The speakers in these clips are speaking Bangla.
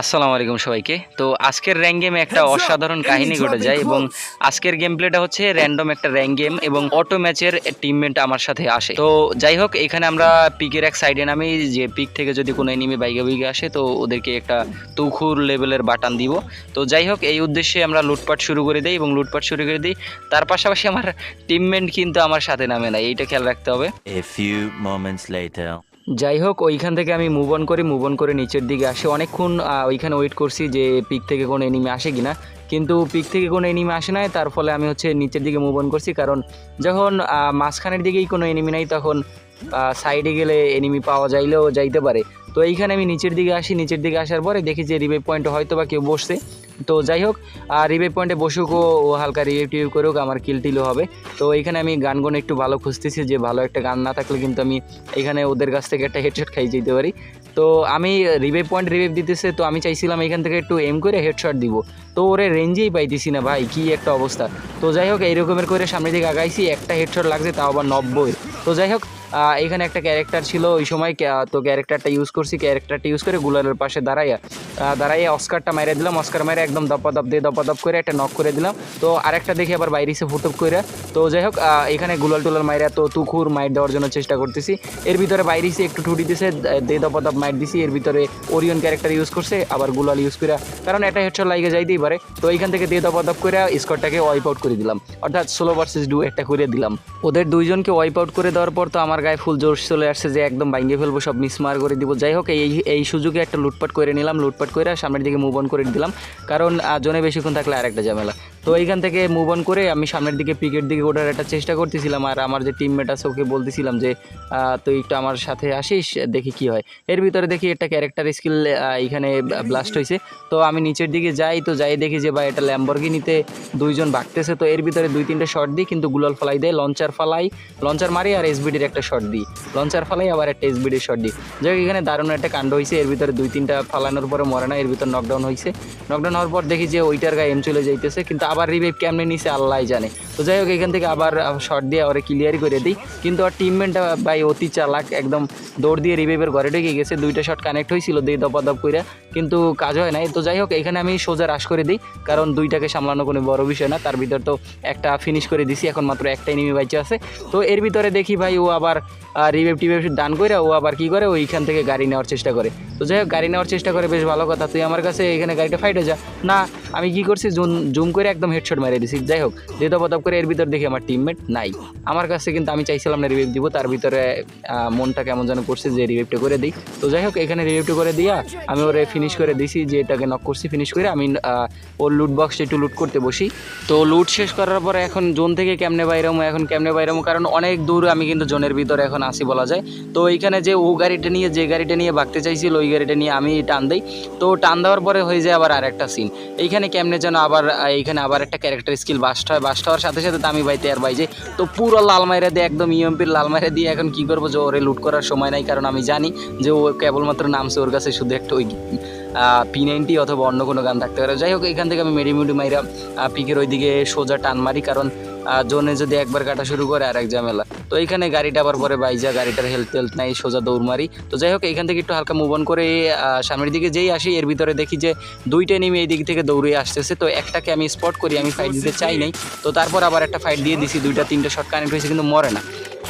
আসসালামু আলাইকুম সবাইকে। তো আজকের র্যাঙ্ক গেমে একটা অসাধারণ কাহিনী ঘটে যায় এবং আজকের গেম প্লেটা হচ্ছে র্যান্ডম একটা র্যাঙ্ক গেম এবং অটো ম্যাচের টিমমেট আমার সাথে আসে। তো যাই হোক এখানে আমরা পিকের এক সাইডে নামি যে পিক থেকে যদি কোনো এনিমি বাইকে বাইকে আসে তো ওদেরকে একটা তুখুর লেভেলের বাটন দিব। তো যাই হোক এই উদ্দেশ্যে আমরা লুটপাট শুরু করে দিই এবং লুটপাট শুরু করে দিই। তার পাশাপাশি আমার টিমমেট কিন্তু আমার সাথে নামে না এইটা খেয়াল রাখতে হবে। যাই হোক, ওইখান থেকে আমি মুভ অন করি মুভ অন করে নিচের দিকে আসে। অনেকক্ষণ ওইখানে ওয়েট করছি যে পিক থেকে কোনো এনিমি আসে কি না কিন্তু পিক থেকে কোনো এনিমি আসে নাই, তার ফলে আমি হচ্ছে নিচের দিকে মুভ অন করছি। কারণ যখন মাঝখানের দিকেই কোনো এনিমি নাই, তখন সাইডে গেলে এনিমি পাওয়া যাইলেও যাইতে পারে। তো এইখানে আমি নিচের দিকে আসি, নিচের দিকে আসার পরে দেখি যে রিভাইভ পয়েন্টে হয়তো বা কেউ বসছে। তো যাই হোক, আর রিভাইভ পয়েন্টে বসুক ও হালকা রিভাইভ টিভাইভ করুক, আমার কিল টিলও হবে। তো এইখানে আমি গান গুন একটু ভালো খুঁজতেছি যে ভালো একটা গান না থাকলে কিন্তু আমি এখানে ওদের কাছ থেকে একটা হেডশট খাই যেতে পারি। তো আমি রিভাইভ পয়েন্ট রিভাইভ দিতেছে, তো আমি চাইছিলাম এখান থেকে একটু এম করে হেডশট দিব। তো ওরে রেঞ্জেই পাইতেছি না ভাই, কি একটা অবস্থা। তো যাই হোক, এইরকমের করে সামনের দিকে আগাইছি, একটা হেডশট লাগছে, তাও আবার নব্বই। তো যাই হোক এখানে একটা ক্যারেক্টার ছিল, ওই সময় তো ক্যারেক্টারটা ইউজ করছি ক্যারেক্টারটা ইউজ করে গুলালের পাশে দাঁড়াইয়া দাঁড়াইয়া অস্কারটা মেরে দিলাম অস্কার মেরে একদম দপা দপ দিয়ে দপা দপ করে একটা নক করে দিলাম। তো আরেকটা দেখি আবার বাইরে এসে ফুটুপ করে তো যাই হোক এখানে গুলাল টুলাল মাইরা তো তুখুর মাইর দেওয়ার জন্য চেষ্টা করতেছি। এর ভিতরে বাইরে এসে একটু ঠুটি দিছে, দে দপা দপ মাইর দিছি, এর ভিতরে ওরিয়ন ক্যারেক্টার ইউজ করছে, আবার গুলাল ইউজ করে কারণ এটা হেডশট লাগে যাইতেই পারে। তো এইখান থেকে দে দপা দপ করে স্কটটাকে ওয়াইপ আউট করে দিলাম। অর্থাৎ ষোলো ভার্সেস ডু একটা করে দিলাম। ওদের দুইজনকে ওয়াইপ আউট করে দেওয়ার পর তো আমার গায়ে ফুল জোর চলে আসছে যে একদম ভাঙ্গে ফেলব, সব মিসমার করে দিব। যাই হোক, এই এই সুযোগে একটা লুটপাট করে নিলাম, লুটপাট করে সামনের দিকে মুভ অন করে দিলাম। কারণ জনে বেশিক্ষণ থাকলে আরেকটা ঝামেলা। তো এইখান থেকে মুভ অন করে আমি সামনের দিকে পিকের দিকে ওঠার একটা চেষ্টা করতেছিলাম আর আমার যে টিমমেট আছে ওকে বলতেছিলাম যে তুই একটু আমার সাথে আসিস, দেখি কি হয়। এর ভিতরে দেখি একটা ক্যারেক্টার স্কিল এখানে ব্লাস্ট হয়েছে তো আমি নিচের দিকে যাই, তো যাই দেখি যে ভাই এটা ল্যাম্বরগিনিতে দুইজন ভাগতেছে। তো এর ভিতরে দুই তিনটে শট দিই, কিন্তু গুলাল ফালাই দেয় লঞ্চার ফালাই লঞ্চার মারি আর এসবিডির একটা শট দিই। লঞ্চার ফালাই, আবার একটা এসবিডির শট দিই। যাই এখানে দারুণ একটা কাণ্ড হয়েছে এর ভিতরে দুই তিনটা ফালানোর পরে মরে না, এর ভিতরে নকডাউন হয়েছে নকডাউন হওয়ার পর দেখি যে ওইটার গায়ে এম চলে যাইতেছে, কিন্তু আবার রিভাইভ কেমনে নিছে আল্লাহ জানে। তো যাই হোক, এখান থেকে আবার শট দিয়ে ওরে ক্লিয়ারই করে দিই। কিন্তু আর টিমমেটটা ভাই অতি চালাক, একদম দৌড় দিয়ে রিভাইভের ঘরে ঢুকে গেছে। দুইটা শট কানেক্ট হয়েছিল দুই দপা দপ করে কিন্তু কাজ হয় নাই। তো যাই হোক, এখানে আমি সোজা রাশ করে দিই, কারণ দুইটাকে সামলানো কোনো বড় বিষয় না। তার ভিতর তো একটা ফিনিশ করে দিছি, এখন মাত্র একটাই এনিমি বাইচে আছে। তো এর ভিতরে দেখি ভাই, ও আবার রিভেভ টিভেভ ডান করে ও আবার কি করে? ওইখান থেকে গাড়ি নেওয়ার চেষ্টা করে। তো যাই হোক, গাড়ি নেওয়ার চেষ্টা করে, বেশ ভালো কথা। তুই আমার কাছে এখানে গাড়িটা ফাইট হয়ে যা। না, আমি কি করছি? জুম জুম করে একদম হেডশট মেরে দিছি। যাই হোক পদপ করে এর ভিতর দেখি আমার টিমমেট নাই। আমার কাছে কিন্তু আমি চাইছিলাম না রিভিভ দিব, তার ভিতরে মনটা কেমন যেন করছে যে রিভিভটা করে দিই। তো যাই হোক, এখানে রিভিভটা করে দিয়া আমি ওরে ফিনিশ করে দিছি, যে এটাকে নক করছি ফিনিশ করে আমি ওর লুট বক্স একটু লুট করতে বসি। তো লুট শেষ করার পরে এখন জোন থেকে কেমনে বাইরামো, এখন কেমনে বাইরামো, কারণ অনেক দূর আমি কিন্তু জোনের ভিতরে এখন আসি বলা যায়। তো এইখানে যে ও গাড়িটা নিয়ে, যে গাড়িটা নিয়ে ভাগতে চাইছিল, ওই গাড়িটা নিয়ে আমি টান দিই। তো টান দেওয়ার পরে হয়ে যায় আবার আর একটা সিন এইখানে কেমনে যেন আবার এইখানে আবার একটা ক্যারেক্টার স্কিল বাস্ট হয় বাস্ট হওয়ার সাথে সাথে দামি ভাই আর বাইজে তো পুরো লালমাইরা দিয়ে, একদম ইএমপির লাল মাইরা দিয়ে এখন কি করব যে, ওরে লুট করার সময় নাই, কারণ আমি জানি যে, ও কেবলমাত্র নামছে ওর কাছে শুধু একটা ওই পি নাইনটি অথবা অন্য কোনো গান থাকতে পারে। যাই হোক, এখান থেকে আমি মেডিমিডি মাইরা পিকের ওইদিকে সোজা টান মারি, কারণ জোনে যদি একবার কাটা শুরু করে আর এক ঝামেলা। তো এইখানে গাড়িটা আবার পরে বাই যা, গাড়িটার হেলথ টেলথ নাই, সোজা দৌড় মারি। তো যাই হোক, এখান থেকে একটু হালকা মুভ অন করে সামনের দিকে যেই আসি, এর ভিতরে দেখি যে দুইটা নেমে এই দিক থেকে দৌড়ে আসতেছে। তো একটাকে আমি স্পট করি, আমি ফাইট দিতে চাই নাই। তো তারপর আবার একটা ফাইট দিয়ে দিছি, দুইটা, তিনটা শট কানেক্ট হয়েছে, কিন্তু মরে না।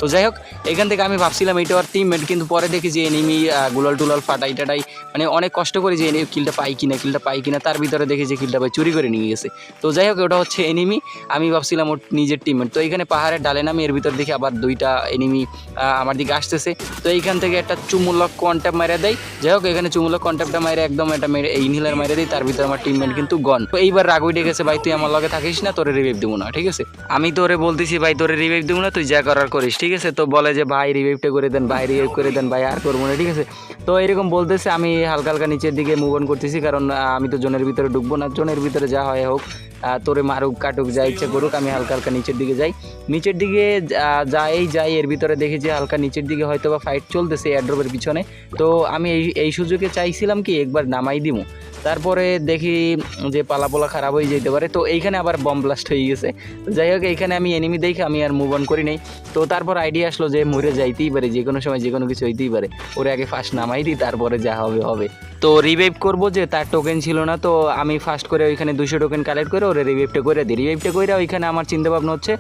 তো যাই হোক, এখান থেকে আমি ভাবছিলাম এইটা আর টিমমেট কিন্তু পরে দেখি যে এনিমি গুলাল টুলাল ফাটাই টাটাই মানে অনেক কষ্ট করে যে এনিমি কিলটা পাই কিনা কিলটা পাই কিনা, তার ভিতরে দেখি যে কিলটা পাই চুরি করে নিয়ে গেছে। তো যাই হোক, ওটা হচ্ছে এনিমি আমি ভাবছিলাম ওর নিজের টিমমেট তো এখানে পাহাড়ের ডালে নামি, এর ভিতর দেখি আবার দুইটা এনিমি আমার দিকে আসতেছে। তো এইখান থেকে একটা চুমুলক কন্ট্যাপ মারা দেয়। যাই হোক, এখানে চুমুলক কন্ট্যাপটা মারে একদম একটা মেরে ইনহিলার মারে দেয়, তার ভিতরে আমার টিমমেট কিন্তু গন তো এইবার রাগ উঠে গেছে, ভাই, তুই আমার লগে থাকিস না, তোরে রিভাইভ দেবো না। ঠিক আছে? আমি তোরে বলতেছি, ভাই, তোরে রিভাইভ দেবো না, তুই যা করার করিস। ঠিক আছে? তো বলে যে, ভাই রিভাইভটা করে দেন, ভাই রিভাইভ করে দেন, ভাই, আর করব না। ঠিক আছে? তো এরকম বলতেছে, আমি হালকা হালকা নিচের দিকে মুভ অন করতেছি, কারণ আমি তো জোনের ভিতরে ঢুকবো না। জোনের ভিতরে যা হয় হোক তোরে মারুক, কাটুক, যা ইচ্ছে করুক, আমি হালকা হালকা নিচের দিকে যাই। নিচের দিকে যাই যাই, এর ভিতরে দেখি যে হালকা নিচের দিকে হয়তো বা ফাইট চলতেছে এয়ারড্রপের পিছনে। তো আমি এই এই সুযোগে চাইছিলাম কি একবার নামাই দিমু। তারপরে দেখি যে পালাপোলা খারাপ হয়ে যেতে পারে। তো এইখানে আবার বম ব্লাস্ট হয়ে গেছে। যাই হোক, এইখানে আমি এনিমি দেখে আমি আর মুভ অন করি নাই। তো তারপর আইডিয়া আসলো যে মরে যাইতেই পারে, যে কোনো সময়, যে কোনো কিছু হইতেই পারে। ওরে আগে ফার্স্ট নামাই দিই, তারপরে যা হবে হবে। তো রিভাইভ করব যে তার টোকেন ছিল না, তো আমি ফার্স্ট করে ওইখানে দুশো টোকেন কালেক্ট করে ওরে রিভাইভটা করে দিই। রিভাইভটা করে ওইখানে আমার চিন্তা ভাবনা হচ্ছে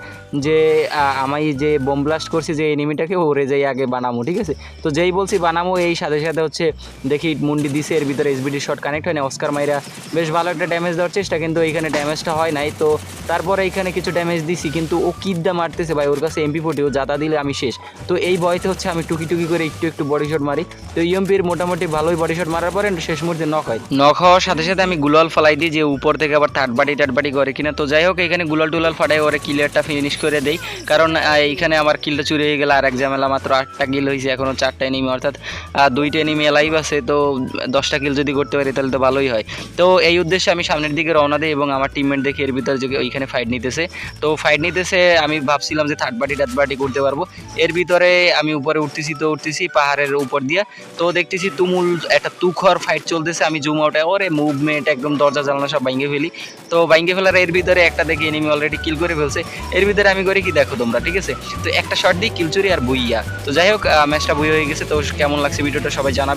যে আ, আমি যে বোম ব্লাস্ট করছি যে এনিমিটাকে ওরে যাই আগে বানামো ঠিক আছে? তো যেই বলছি বানামো এই সাথে সাথে হচ্ছে দেখি মুন্ডি দিছে এর ভিতরে এসবিডি শট কানেক্ট হয় না অস্কার মাইরা বেশ ভালো একটা ড্যামেজ দেওয়ার চেষ্টা কিন্তু এইখানে ড্যামেজটা হয় নাই। তো তারপরে এইখানে কিছু ড্যামেজ দিছি কিন্তু ও কিদ্দা মারতেছে ভাই ওর কাছে এমপি ফোর্টি ও জাতা দিলে আমি শেষ। তো এই বয়সে হচ্ছে আমি টুকি টুকি করে একটু একটু বডি শট মারি। তো ইএমপির মোটামুটি ভালোই বডি শট মারার পরে শেষ মুহূর্তে নক হয়। নক হওয়ার সাথে সাথে আমি গুলাল ফলাই দিই যে উপর থেকে আবার থার্ড বাড়ি টার্ড বাড়ি করে কিনা। তো যাই হোক এখানে গুলাল টুলাল ফাটাই ওরে কিলিয়ারটা ফিনিশ করে দেই। কারণ এইখানে আমার কিলটা চুরি হয়ে গেলে আর এক ঝামেলা মাত্র আটটা কিল হয়েছে এখনও চারটা এনিমি অর্থাৎ দুইটা এনিমি লাইভ আছে, তো দশটা কিল যদি করতে পারি তাহলে তো ভালোই হয়। তো এই উদ্দেশ্যে আমি সামনের দিকে রওনা দিই এবং আমার টিমমেট দেখি এর ভিতরে যে ওইখানে ফাইট নিতেছে। তো ফাইট নিতেছে, আমি ভাবছিলাম যে থার্ড পার্টি টার্ড পার্টি করতে পারব। এর ভিতরে আমি উপরে উঠতেছি, তো উঠতেছি পাহাড়ের উপর দিয়ে। তো দেখতেছি তুমুল একটা তুখর ফাইট চলতেছে, আমি জুম আউটে ওরে মুভমেন্ট একদম দরজা জানলা সব ভাঙ্গে ফেলি। তো ভাঙ্গে ফেলার এর ভিতরে একটা দেখি এনিমি অলরেডি কিল করে ফেলছে। এর ভিতরে আমি করি কি দেখো তোমরা, ঠিক আছে? তো একটা শট দিই কিলচুরি আর বুইয়া। তো যাই হোক ম্যাচটা বই হয়ে গেছে, তো কেমন লাগছে ভিডিওটা সবাই জানাবে।